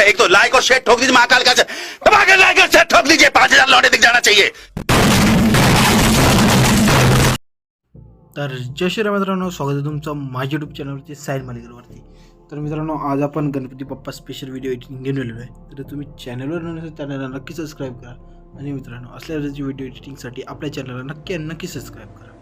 है एक तो लाइक और शेयर ठोक दीजिए महाकाल का दबाकर लाइक और शेयर ठोक दीजिए पांच हजार लौटे दिख जाना चाहिए। तर जय श्रीराम मित्रांनो स्वागत आहे तुमचं माझ्या यूट्यूब चॅनलवरती साईल मालिकेवरती. तर मित्रांनो आज आपण Ganpati Bappa special video editing घेऊन आलेलो आहे. तर तुम्ही चॅनलवर नसेल चॅनलला नक्की सबस्क्राईब करा. आणि मित्रांनो असल्या व्हिडिओ एडिटिंगसाठी आपल्या चॅनलला नक्की नक्की सबस्क्राईब करा.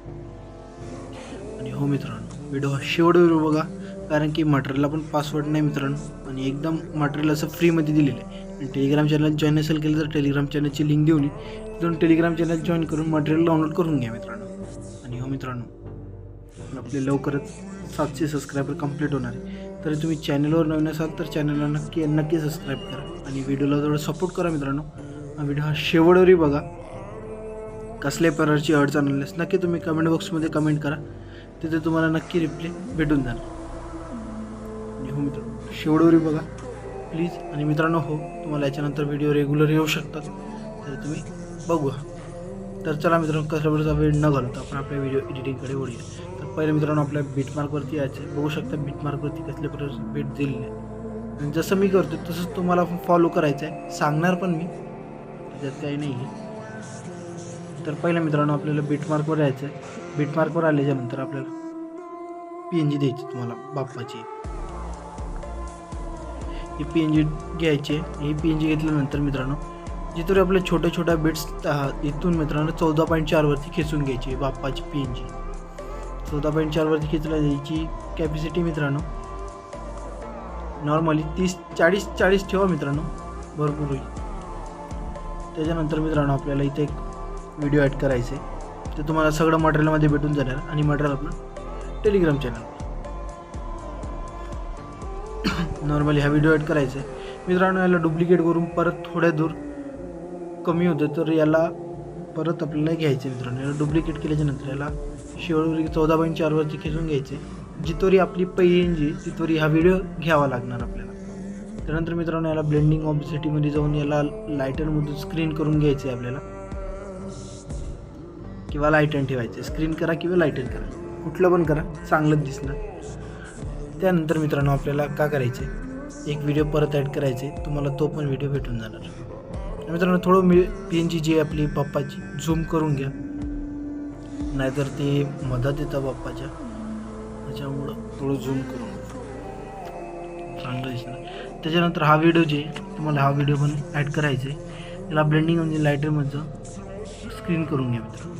आणि हो मित्रांनो व्हिडिओ हा शेवटवर बघा. कारण की मटेरियलला पण पासवर्ड नाही मित्रांनो. आणि एकदम मटेरियल असं फ्रीमध्ये दिलेलं आहे. आणि टेलिग्राम चॅनल जॉईन असेल केलं तर टेलिग्राम चॅनलची लिंक देऊन तिथून टेलिग्राम चॅनल जॉईन करून मटेरियल डाउनलोड करून घ्या मित्रांनो. आणि हो मित्रांनो आपले लवकरच सातशे सबस्क्रायबर कंप्लीट होणार आहे. तर तुम्ही चॅनलवर नवीन असाल तर चॅनलला नक्की नक्की सबस्क्राईब करा. आणि व्हिडिओला थोडं सपोर्ट करा मित्रांनो. हा व्हिडिओ हा शेवटवरही बघा. कसल्या प्रकारची अडचण आल्यास नक्की तुम्ही कमेंट बॉक्समध्ये कमेंट करा. तिथे तुम्हाला नक्की रिप्ले भेटून जाणार. हो मित्र. शेवटवरही बघा. प्लीज आणि मित्रांनो हो तुम्हाला याच्यानंतर व्हिडिओ रेग्युलर येऊ शकतात. तर तुम्ही बघू तर चला मित्रांनो कसल्याबरोबरचा वेळ न घालता आपण आपल्या व्हिडिओ एडिटिंगकडे वळूया. तर पहिले मित्रांनो आपल्या बीटमार्कवरती यायचं आहे बघू शकता बीटमार्कवरती कसल्या प्रकारचं बीट दिलेलं आहे. आणि जसं मी करतो तसंच तुम्हाला फॉलो करायचं आहे सांगणार पण मी. त्याच्यात काही नाही आहे तर पहिल्या मित्रांनो आपल्याला बीटमार्कवर यायचं आहे बीटमार्कवर आल्याच्यानंतर आपल्याला पी एन जी द्यायची तुम्हाला बाप्पाची. हे पी एन जी घ्यायचे हे पी एन जी घेतल्यानंतर मित्रांनो जिथून आपल्या छोट्या छोट्या बिट्स इथून मित्रांनो चौदा पॉईंट चारवरती खेचून घ्यायची बाप्पाची पी एन जी चौदा पॉईंट चारवरती खेचला द्यायची कॅपॅसिटी मित्रांनो. नॉर्मली तीस चाळीस चाळीस ठेवा मित्रांनो. भरपूर होईल. त्याच्यानंतर मित्रांनो आपल्याला इथे एक व्हिडिओ ॲड करायचे ते तुम्हाला सगळं मटेरियलमध्ये भेटून जाणार आणि मटेरियल आपलं टेलिग्राम चॅनल नॉर्मली हा व्हिडिओ ॲड करायचा आहे. मित्रांनो याला डुप्लिकेट करून परत थोड्या दूर कमी होतं तर याला परत आपल्याला घ्यायचं आहे मित्रांनो. याला डुप्लिकेट केल्याच्यानंतर याला शेवटी चौदा पॉईंट चारवरती खेचून घ्यायचे जितोरी आपली पहिली जी तितोरी हा व्हिडिओ घ्यावा लागणार आपल्याला. त्यानंतर मित्रांनो याला ब्लेंडिंग ऑब्सिटीमध्ये जाऊन याला लायटनमधून स्क्रीन करून घ्यायचे आहे आपल्याला. किंवा लायटन ठेवायचे स्क्रीन करा किंवा लायटन करा. कुठलं पण करा चांगलंच दिसणार. त्यानंतर मित्रांनो आपल्याला का करायचे एक व्हिडिओ परत ॲड करायचे तुम्हाला तो पण व्हिडिओ भेटून जाणार. मित्रांनो थोडं मी पी एन जी जी आपली बाप्पाची झूम करून घ्या. नाहीतर ते मदत येतं बाप्पाच्या त्याच्यामुळं थोडं झूम करून चांगलं दिसणार. त्याच्यानंतर हा व्हिडिओ जे तुम्हाला हा व्हिडिओ पण ॲड करायचा आहे त्याला ब्लेंडिंग म्हणजे लायटरमधलं स्क्रीन करून घ्या मित्रांनो.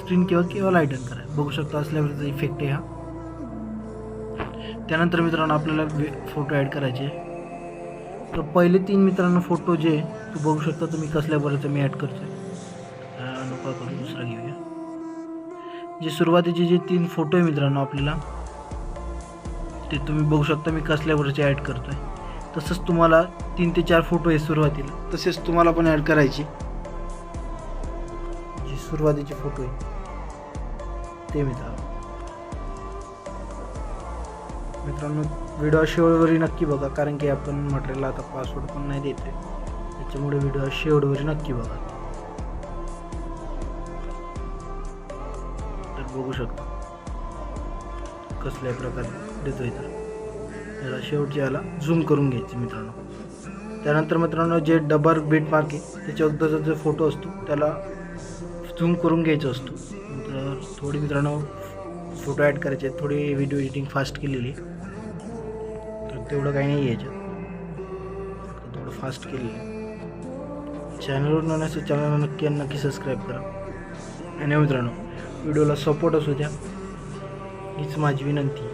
स्क्रीन किंवा किंवा लायटन करा. बघू शकता असल्यावर इफेक्ट आहे हा. त्यानंतर मित्रांनो आपल्याला फोटो ॲड करायचे. तर पहिले तीन मित्रांनो फोटो जे तू बघू शकता तुम्ही कसल्या मी ॲड करतो नको करून दुसरा घेऊया जे सुरुवातीचे जे तीन फोटो आहे मित्रांनो आपल्याला ते तुम्ही बघू शकता मी कसल्या बरंचे ॲड करतो आहे तसंच तुम्हाला तीन ते चार फोटो आहे सुरुवातीला तसेच तुम्हाला पण ॲड करायचे. जे सुरुवातीचे फोटो आहे ते मित्रांनो. मित्रांनो व्हिडिओ शेवटवरी नक्की बघा कारण की आपण मटेरियल आता पासवर्ड पण नाही देते त्याच्यामुळे व्हिडिओ शेवटवरी नक्की बघा. तर बघू शकता. कसल्या प्रकारे देतोय तर. याला शेवटच्या याला झूम करून घ्यायचे मित्रांनो. त्यानंतर मित्रांनो जे डबर बीट मार्क आहे त्याच्या जो फोटो असतो त्याला झूम करून घ्यायचा असतो. तर थोडी मित्रांनो फोटो ॲड करायचे आहेत. थोडी व्हिडिओ एडिटिंग फास्ट केलेली. तर तेवढं काही नाही याच्यात थोडं फास्ट केलेलं आहे. चॅनलवर न नसेल चॅनलला नक्की नक्की सबस्क्राईब करा. आणि मित्रांनो व्हिडिओला सपोर्ट असू द्या. हीच माझी विनंती.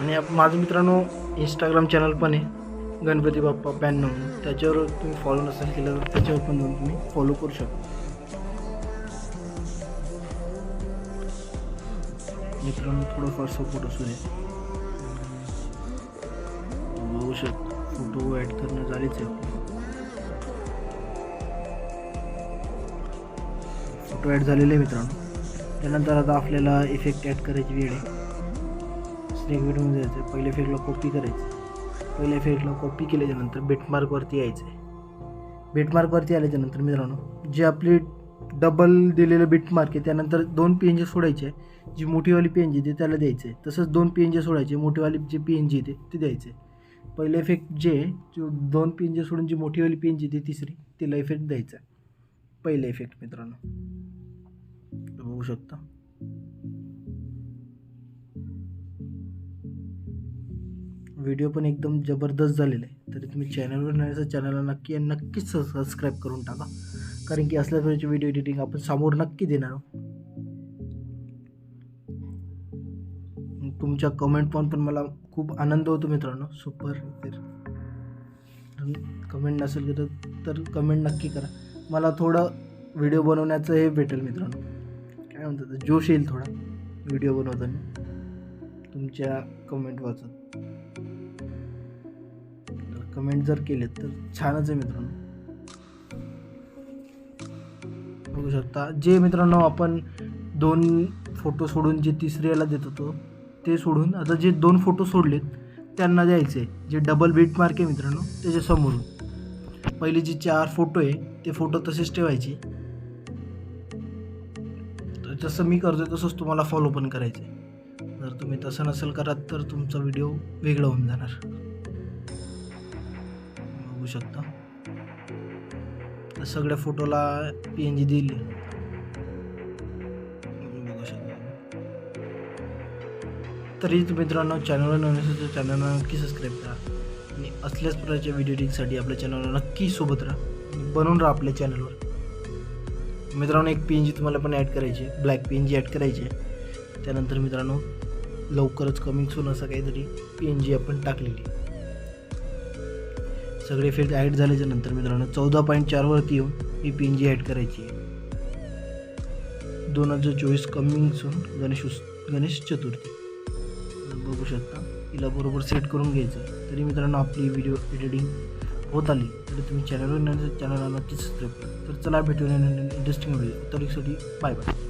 आणि आप माझं मित्रांनो इंस्टाग्राम चॅनल पण आहे. गणपती बाप्पा ब्याण्णव त्याच्यावर तुम्ही फॉलो नसेल केलं तर त्याच्यावर पण जाऊन तुम्ही फॉलो करू शकता. मित्रांनो थोडंफार सपोर्ट असू दे. बघू शकता. फोटो ॲड करणं झालीच आहे. फोटो ॲड झालेले आहे मित्रांनो. त्यानंतर आता आपल्याला इफेक्ट ॲड करायची वेळ आहे. स्नेक व्हिडिओमध्ये जायचं आहे पहिल्या फेकला कॉपी करायचं. पहिल्या फेकला कॉपी केल्याच्यानंतर बेटमार्कवरती यायचं आहे बेटमार्कवरती आल्याच्यानंतर मित्रांनो जे आपली डबल दिलेलं बिट आहे. त्यानंतर दोन पी एन जी सोडायचे जी मोठीवाली पी एन जी ते त्याला द्यायचं आहे. तसंच दोन पी एन जी सोडायचे मोठीवाली जी पी एन जी ते ते द्यायचे पहिले इफेक्ट जे आहे, जो दोन एन जी सोडून जी मोठीवाली पी एन जी ती तिसरी तिला इफेक्ट द्यायचा आहे. इफेक्ट मित्रांनो. बघू शकता. व्हिडिओ पण एकदम जबरदस्त झालेला आहे. तरी तुम्ही चॅनलवर नाही चॅनलला नक्की नक्कीच सबस्क्राईब करून टाका. कारण की असल्या प्रकारची व्हिडिओ एडिटिंग आपण समोर नक्की देणार आहोत. तुमच्या कमेंट पाहून पण मला खूप आनंद होतो मित्रांनो. सुपर कमेंट नसेल तर तर कमेंट नक्की करा. मला थोडं व्हिडिओ बनवण्याचं हे भेटेल मित्रांनो. काय म्हणतात जोश येईल थोडा व्हिडिओ बनवताना. तुमच्या कमेंट वाचून. कमेंट जर केलेत तर छानच आहे मित्रांनो. बघू शकता. जे मित्रांनो आपण दोन फोटो सोडून जे तिसऱ्याला देत होतो ते सोडून आता जे दोन फोटो सोडलेत त्यांना द्यायचे. जे डबल बीट मार्क आहे मित्रांनो त्याच्यासमोरून पहिले जे चार फोटो आहे ते फोटो तसेच ठेवायचे. तर जसं मी करतोय तसंच तुम्हाला फॉलो पण करायचं. आहे जर तुम्ही तसं नसेल करत तर तुमचा व्हिडिओ वेगळा होऊन जाणार. बघू शकता. सगळ्या फोटोला पी एन जी दिली. बघू शकता तरी तुम्ही मित्रांनो चॅनलवर नवीन असेल तर चॅनलला नक्की सबस्क्राईब करा. आणि असल्याच प्रकारच्या व्हिडिओ एडिटिंगसाठी आपल्या चॅनलला नक्की सोबत राहा. बनवून राहा आपल्या चॅनलवर मित्रांनो एक पी एन जी तुम्हाला पण ॲड करायची आहे. Black P N G add करायची आहे. त्यानंतर मित्रांनो लवकरच कमिंग सून असं काहीतरी पी एन जी आपण टाकलेली आहे. सगळे इफेक्ट ॲड झाल्याच्यानंतर मित्रांनो चौदा पॉईंट चारवरती येऊन ही पी एन जी ॲड करायची आहे. दोन हजार चोवीस कमिंग सून गणेश उत्स गणेश चतुर्थी. बघू शकता तिला बरोबर सेट करून घ्यायचं तरी मित्रांनो आपली व्हिडिओ एडिटिंग होत आली. तरी तुम्ही चॅनलवर चॅनलला नक्कीच सबस्क्राईब करा. तर चला भेटूया इंटरेस्टिंग व्हिडिओ तरीसाठी बाय बाय